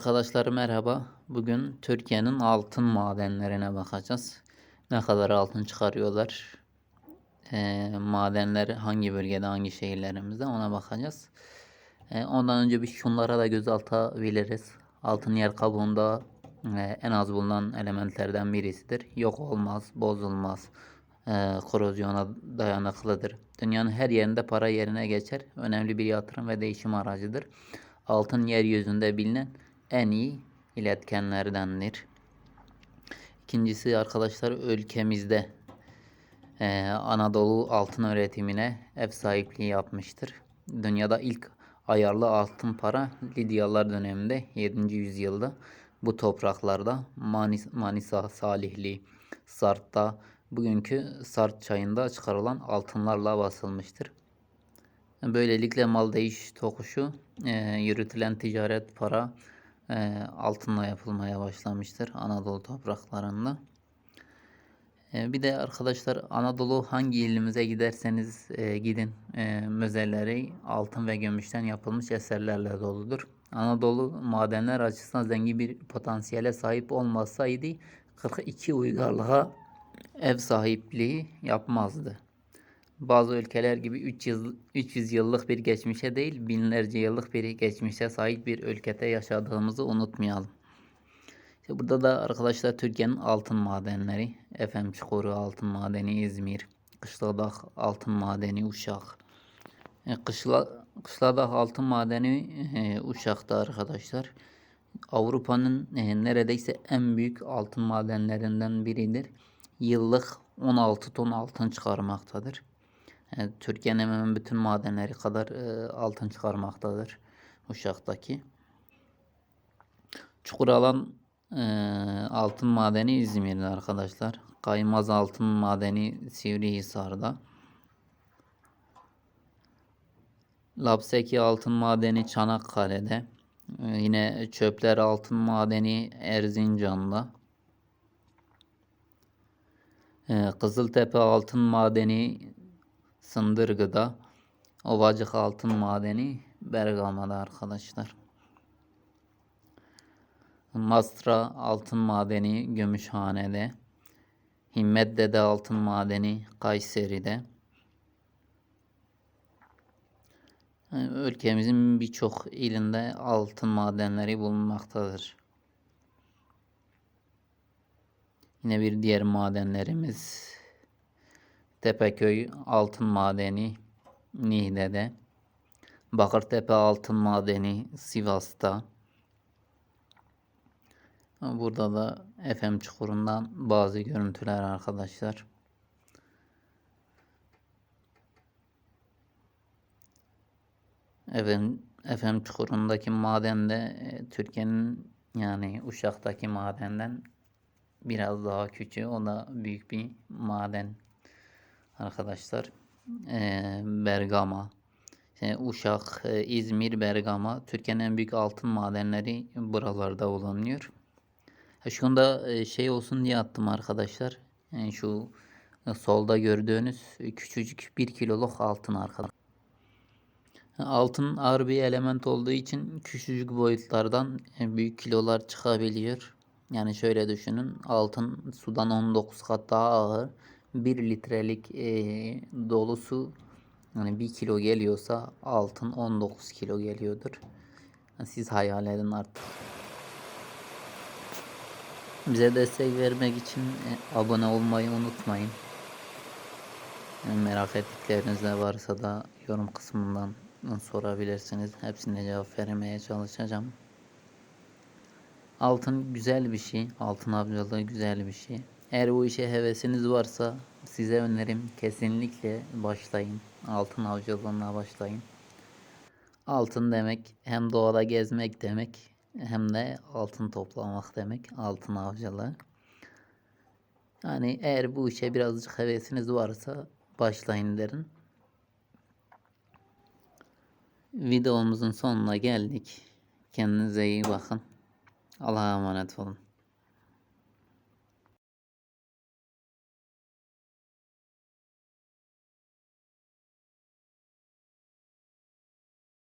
Arkadaşlar merhaba. Bugün Türkiye'nin altın madenlerine bakacağız. Ne kadar altın çıkarıyorlar? Ee, madenler hangi bölgede, hangi şehirlerimizde ona bakacağız. Ee, ondan önce bir şunlara da göz atabiliriz. Altın yer kabuğunda e, en az bulunan elementlerden birisidir. Yok olmaz, bozulmaz, e, korozyona dayanıklıdır. Dünyanın her yerinde para yerine geçer. Önemli bir yatırım ve değişim aracıdır. Altın yeryüzünde bilinen en iyi iletkenlerdendir. İkincisi arkadaşlar ülkemizde e, Anadolu altın üretimine ev sahipliği yapmıştır. Dünyada ilk ayarlı altın para Lidyalılar döneminde 7. yüzyılda bu topraklarda Manis, Manisa, Salihli, Sart'ta bugünkü Sart çayında çıkarılan altınlarla basılmıştır. Böylelikle mal değiş tokuşu e, yürütülen ticaret para e, altınla yapılmaya başlamıştır Anadolu topraklarında. E, bir de arkadaşlar Anadolu hangi ilimize giderseniz e, gidin e, müzeleri altın ve gümüşten yapılmış eserlerle doludur. Anadolu madenler açısından zengin bir potansiyele sahip olmasaydı 42 uygarlığa ev sahipliği yapmazdı. Bazı ülkeler gibi 300, 300 yıllık bir geçmişe değil binlerce yıllık bir geçmişe sahip bir ülkede yaşadığımızı unutmayalım. İşte burada da arkadaşlar Türkiye'nin altın madenleri. Efem Çukuru altın madeni İzmir. Kışladağ altın madeni Uşak. E, Kışla, Kışladağ altın madeni e, Uşak'ta arkadaşlar. Avrupa'nın e, neredeyse en büyük altın madenlerinden biridir. Yıllık 16 ton altın çıkarmaktadır. Yani Türkiye'nin hemen bütün madenleri kadar e, altın çıkarmaktadır Uşak'taki. Çukuralan e, altın madeni İzmir'de arkadaşlar. Kaymaz altın madeni Sivrihisar'da. Lapseki altın madeni Çanakkale'de. E, yine çöpler altın madeni Erzincan'da. E, Kızıltepe altın madeni Sındırgı'da. Ovacık altın madeni Bergama'da arkadaşlar. Mastra altın madeni Gümüşhane'de. Himmet'te de altın madeni Kayseri'de. Ülkemizin birçok ilinde altın madenleri bulunmaktadır. Yine bir diğer madenlerimiz Tepeköy altın madeni Niğde'de. Bakırtepe altın madeni Sivas'ta. Burada da FM çukurundan bazı görüntüler arkadaşlar. FM, FM çukurundaki maden de e, Türkiye'nin yani Uşak'taki madenden biraz daha küçük. O da büyük bir maden arkadaşlar. Ee, Bergama. Yani Uşak, e, İzmir, Bergama. Türkiye'nin en büyük altın madenleri buralarda bulunuyor. Şu anda e, şey olsun diye attım arkadaşlar. Yani şu e, solda gördüğünüz küçücük 1 kiloluk altın arkadaşlar. Altın ağır bir element olduğu için küçücük boyutlardan büyük kilolar çıkabiliyor. Yani şöyle düşünün altın sudan 19 kat daha ağır. 1 litrelik e, dolusu yani 1 kilo geliyorsa altın 19 kilo geliyordur. Yani siz hayal edin artık. Bize destek vermek için e, abone olmayı unutmayın. Yani merak ettikleriniz de varsa da yorum kısmından sorabilirsiniz. Hepsine cevap vermeye çalışacağım. Altın güzel bir şey. Altın avcılığı güzel bir şey. Eğer bu işe hevesiniz varsa size önerim kesinlikle başlayın. Altın avcılığına başlayın. Altın demek hem doğada gezmek demek hem de altın toplamak demek. Altın avcılığı. Yani eğer bu işe birazcık hevesiniz varsa başlayın derim. Videomuzun sonuna geldik. Kendinize iyi bakın. Allah'a emanet olun.